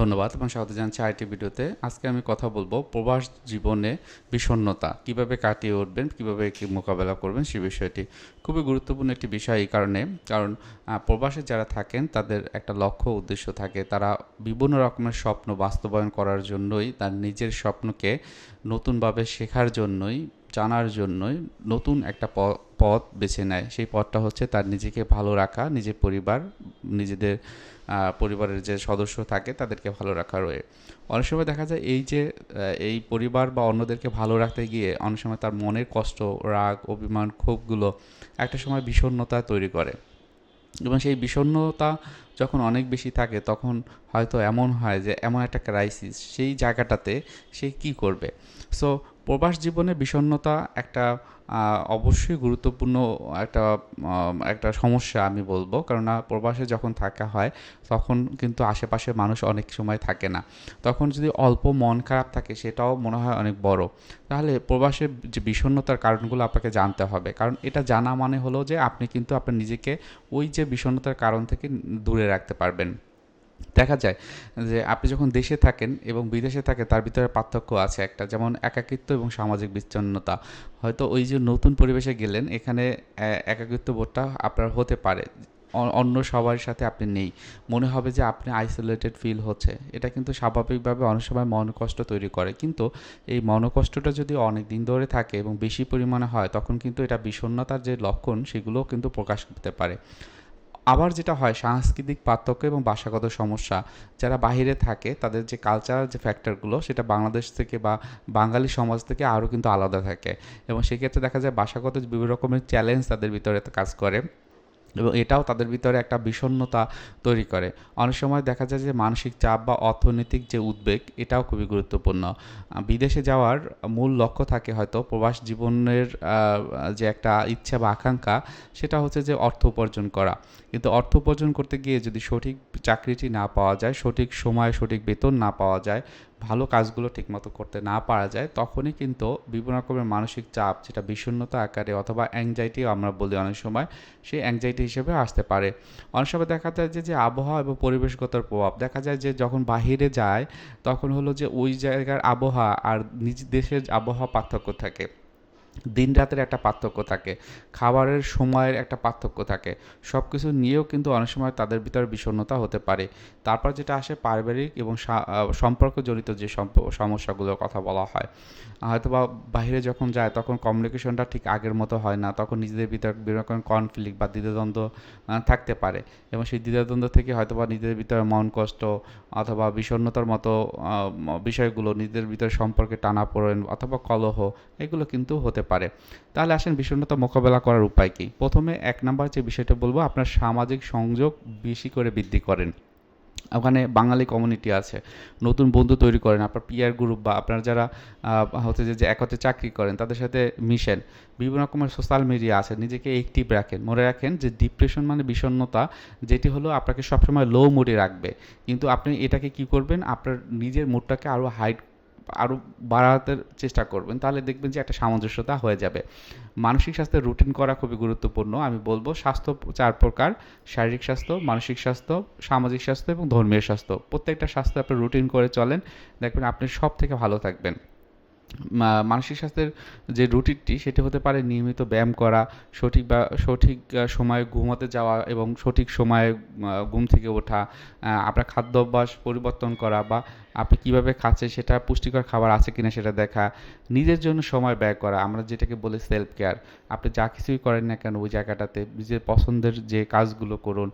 ধন্যবাদ এবং স্বাগত জানাচ্ছি আইটি ভিডিওতে। আজকে আমি কথা বলব প্রবাস জীবনে বিষণ্ণতা, কীভাবে কাটিয়ে উঠবেন, কীভাবে একে মোকাবেলা করবেন সে বিষয়টি। খুবই গুরুত্বপূর্ণ একটি বিষয় এই কারণে, কারণ প্রবাসে যারা থাকেন, তাদের একটা লক্ষ্য উদ্দেশ্য থাকে। তারা বিভিন্ন রকমের স্বপ্ন বাস্তবায়ন করার জন্যই, তার নিজের স্বপ্নকে নতুনভাবে শেখার জন্যই, জানার জন্যই নতুন একটা পথ বেছে নেয়। সেই পথটা হচ্ছে তার নিজেকে ভালো রাখা, নিজের পরিবার নিজেদের পরিবারের যে সদস্য থাকে তাদেরকে ভালো রাখা রয়ে। অনেক সময় দেখা যায় এই যে এই পরিবার বা অন্যদেরকে ভালো রাখতে গিয়ে অনেক সময় তার মনের কষ্ট, রাগ, অভিমান, ক্ষোভগুলো একটা সময় বিষণ্ণতা তৈরি করে। এবং সেই বিষণ্ণতা যখন অনেক বেশি থাকে তখন হয়তো এমন হয় যে, এমন একটা ক্রাইসিস সেই জায়গাটাতে সে কি করবে? সো প্রবাস জীবনে বিষণ্ণতা একটা অবশ্যই গুরুত্বপূর্ণ একটা একটা সমস্যা আমি বলব। কেননা প্রবাসে যখন থাকা হয়, তখন কিন্তু আশেপাশে মানুষ অনেক সময় থাকে না। তখন যদি অল্প মন খারাপ থাকে, সেটাও মনে হয় অনেক বড়। তাহলে প্রবাসের যে বিষণ্ণতার কারণগুলো আপনাকে জানতে হবে। কারণ এটা জানা মানে হলো যে, আপনি কিন্তু আপনার নিজেকে ওই যে বিষণ্ণতার কারণ থেকে দূরে রাখতে পারবেন। দেখা যায় যে আপনি যখন দেশে থাকেন এবং বিদেশে থাকেন তার ভিতরে পার্থক্য আছে একটা, যেমন একাকিত্ব এবং সামাজিক বিচ্ছিন্নতা। হয়তো ওই যে নতুন পরিবেশে গেলেন, এখানে একাকিত্ব বোধটা আপনার হতে পারে। অন্য সবার সাথে আপনি নেই। মনে হবে যে আপনি আইসোলেটেড ফিল হচ্ছে। এটা কিন্তু স্বাভাবিকভাবে অনেক সময় মনকষ্ট তৈরি করে। কিন্তু এই মনকষ্টটা যদি অনেক দিন ধরে থাকে এবং বেশি পরিমাণে হয়, তখন কিন্তু এটা বিষণ্ণতার যে লক্ষণ, সেগুলোও কিন্তু প্রকাশ করতে পারে। আবার যেটা হয়, সাংস্কৃতিক পার্থক্য এবং ভাষাগত সমস্যা, যারা বাহিরে থাকে, তাদের যে কালচারাল যে ফ্যাক্টরগুলো সেটা বাংলাদেশ থেকে বা বাঙালি সমাজ থেকে আরও কিন্তু আলাদা থাকে। এবং সেক্ষেত্রে দেখা যায়, ভাষাগত বিভিন্ন রকমের চ্যালেঞ্জ তাদের ভিতরে কাজ করে। এবং এটাও তাদের ভিতরে একটা বিষণ্ণতা তৈরি করে। অনেক সময় দেখা যায় যে মানসিক চাপ বা অর্থনৈতিক যে উদ্বেগ, এটাও খুবই গুরুত্বপূর্ণ। বিদেশে যাওয়ার মূল লক্ষ্য থাকে হয়তো প্রবাস জীবনের যে একটা ইচ্ছা বা আকাঙ্ক্ষা, সেটা হচ্ছে যে অর্থ উপার্জন করা। কিন্তু অর্থ উপার্জন করতে গিয়ে যদি সঠিক চাকরিটি না পাওয়া যায়, সঠিক সময়ে, সঠিক বেতন না পাওয়া যায় ভালো কাজগুলো ঠিকমতো করতে না পারা যায়, তখনই কিন্তু বিভিন্ন রকমের মানসিক চাপ, যেটা বিষণ্ণতা আকারে অথবা অ্যাংজাইটি আমরা বলি অনেক সময়, সেই অ্যাংজাইটি হিসেবে আসতে পারে। অনেক সময় দেখা যায় যে যে আবহাওয়া এবং পরিবেশগত প্রভাব, দেখা যায় যে যখন বাহিরে যায়, তখন হলো যে ওই জায়গার আবহাওয়া আর নিজ দেশের আবহাওয়া পার্থক্য থাকে। দিন রাতের একটা পার্থক্য থাকে, খাবারের সময়ের একটা পার্থক্য থাকে। সব কিছু নিয়েও কিন্তু অনেক সময় তাদের ভিতরে বিষণ্ণতা হতে পারে। তারপর যেটা আসে পারিবারিক এবং সম্পর্কজনিত যে সমস্যাগুলোর কথা বলা হয়। হয়তো বা বাইরে যখন যায় তখন কমিউনিকেশনটা ঠিক আগের মতো হয় না, তখন নিজেদের ভিতরে বিভিন্ন রকম কনফ্লিক্ট বা দ্বিধাদ্বন্দ্ব থাকতে পারে। এবং সেই দ্বিধাদ্বন্দ্ব থেকে হয়তো বা নিজেদের ভিতরে মন কষ্ট অথবা বিষণ্ণতার মতো বিষয়গুলো নিজেদের ভিতরে সম্পর্কে টানাপোড়েন অথবা কলহ, এগুলো কিন্তু হতে পারে। তাহলে আসেন বিষণ্ণতা মোকাবেলা করার উপায় কী? প্রথমে এক নাম্বার যে বিষয়টা বলব, আপনার সামাজিক সংযোগ বেশি করে বৃদ্ধি করেন। ওখানে বাঙালি কমিউনিটি আছে। নতুন বন্ধু তৈরি করেন, আপনার পিয়ার গ্রুপ বা আপনার যারা হচ্ছে যে যে একত্রে চাকরি করেন, তাদের সাথে মিশেন। বিভিন্ন রকমের সোশ্যাল মিডিয়া আছে, নিজেকে অ্যাক্টিভ রাখেন। মনে রাখেন যে ডিপ্রেশন মানে বিষণ্ণতা, যেটি হলো আপনাকে সবসময় লো মুডে রাখবে। কিন্তু আপনি এটাকে কি করবেন? আপনার নিজের মুডটাকে আরও হাইট আরও বাড়াতে চেষ্টা করবেন, তাহলে দেখবেন যে একটা সামঞ্জস্যতা হয়ে যাবে। মানসিক স্বাস্থ্যের রুটিন করা খুবই গুরুত্বপূর্ণ, আমি বলব স্বাস্থ্য চার প্রকার, শারীরিক স্বাস্থ্য, মানসিক স্বাস্থ্য, সামাজিক স্বাস্থ্য এবং ধর্মীয় স্বাস্থ্য। প্রত্যেকটা স্বাস্থ্য আপনি রুটিন করে চলেন, দেখবেন আপনি সব থেকে ভালো থাকবেন। মানসিক স্বাস্থ্যের যে রুটিনটি, সেটি হতে পারে নিয়মিত ব্যায়াম করা, সঠিক বা, সঠিক সময়ে ঘুমাতে যাওয়া এবং সঠিক সময়ে ঘুম থেকে ওঠা আপনার খাদ্য অভ্যাস পরিবর্তন করা বা আপনি কীভাবে খাচ্ছেন সেটা পুষ্টিকর খাবার আছে কিনা সেটা দেখা, নিজের জন্য সময় ব্যয় করা, আমরা যেটাকে বলি সেলফ কেয়ার আপনি যা কিছুই করেন না কেন ওই জায়গাটাতে নিজের পছন্দের যে কাজগুলো করুন,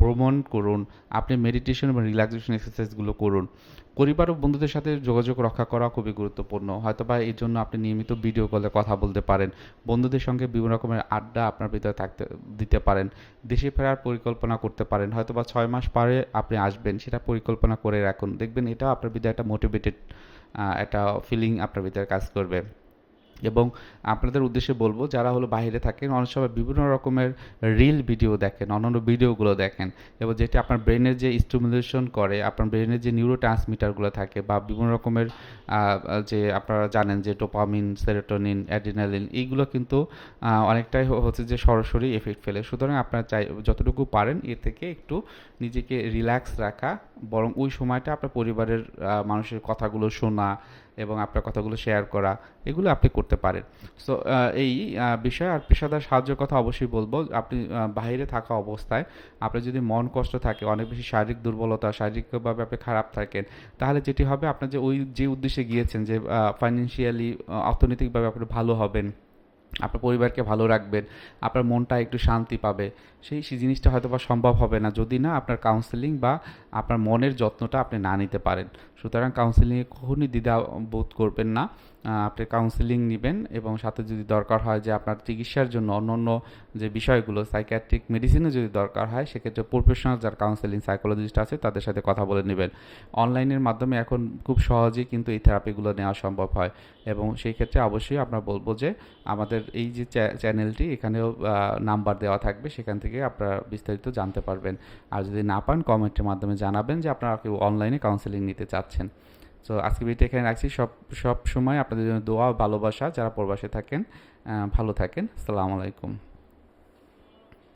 ভ্রমণ করুন, আপনি মেডিটেশন এবং রিল্যাক্সেশন এক্সারসাইজগুলো করুন। পরিবার ও বন্ধুদের সাথে যোগাযোগ রক্ষা করা খুবই গুরুত্বপূর্ণ। হয়তো বা এই জন্য আপনি নিয়মিত ভিডিও কলে কথা বলতে পারেন। বন্ধুদের সঙ্গে বিভিন্ন রকমের আড্ডা আপনার ভিতরে থাকতে, দিতে পারেন। দেশে ফেরার পরিকল্পনা করতে পারেন। হয়তো বা ছয় মাস পরে আপনি আসবেন, সেটা পরিকল্পনা করে রাখুন। দেখবেন এটাও আপনার ভিতরে একটা মোটিভেটেড একটা ফিলিং আপনার ভিতরে কাজ করবে। এবং আপনাদের উদ্দেশ্যে বলব, যারা হলো বাইরে থাকেন, অনেক সময় বিভিন্ন রকমের রিল ভিডিও দেখেন, অন্যান্য ভিডিওগুলো দেখেন, এবং যেটি আপনার ব্রেনের যে স্টিমুলেশন করে, আপনার ব্রেনের যে নিউরো ট্রান্সমিটারগুলো থাকে, বা বিভিন্ন রকমের যে আপনারা জানেন যে ডোপামিন সেরোটোনিন অ্যাডিনালিন এইগুলো কিন্তু অনেকটাই হচ্ছে যে সরাসরি এফেক্ট ফেলে। সুতরাং আপনারা চাই, যতটুকু পারেন, এর থেকে একটু নিজেকে রিল্যাক্স রাখা, বরং ওই সময়টা আপনার পরিবারের মানুষের কথাগুলো শোনা, এবং আপনার কথাগুলো শেয়ার করা, এগুলো আপনি করতে পারেন। সো এই বিষয় আর পেশাদার সাহায্যের কথা অবশ্যই বলব। আপনি বাইরে থাকা অবস্থায় আপনার যদি মন কষ্ট থাকে, অনেক বেশি শারীরিক দুর্বলতা, শারীরিকভাবে আপনি খারাপ থাকেন, তাহলে যেটি হবে আপনার যে ওই, যে উদ্দেশ্যে গিয়েছেন যে ফাইন্যান্সিয়ালি অর্থনৈতিকভাবে আপনি ভালো হবেন, আপনার পরিবারকে ভালো রাখবেন, আপনার মনটা একটু শান্তি পাবে, সেই সেই জিনিসটা হয়তো বা সম্ভব হবে না। যদি না, আপনার কাউন্সেলিং বা আপনার মনের যত্নটা আপনি না নিতে পারেন। সুতরাং কাউন্সেলিংয়ে কখনই দ্বিধা বোধ করবেন না। আপনি কাউন্সেলিং নেবেন এবং সাথে যদি দরকার হয় যে আপনার চিকিৎসার জন্য অন্য অন্য যে বিষয়গুলো সাইকিয়াট্রিক মেডিসিনে যদি দরকার হয়, সেক্ষেত্রে প্রফেশনাল যার কাউন্সেলিং সাইকোলজিস্ট আছে, তাদের সাথে কথা বলে নেবেন। অনলাইনের মাধ্যমে এখন খুব সহজেই কিন্তু এই থেরাপিগুলো নেওয়া সম্ভব হয় এবং সেই ক্ষেত্রে অবশ্যই আমরা বলব যে আমাদের এই যে চ্যানেলটি এখানেও নাম্বার দেওয়া থাকবে, সেখান থেকে আপনারা বিস্তারিত জানতে পারবেন। আর যদি না পান কমেন্টের মাধ্যমে জানাবেন যে আপনারা কেউ অনলাইনে কাউন্সেলিং নিতে চাচ্ছেন। তো আজকে ভিডিওটা এখানে রাখছি। সব সব সময় আপনাদের জন্য দোয়া ভালোবাসা। যারা প্রবাসে থাকেন ভালো থাকেন। আসসালামু আলাইকুম।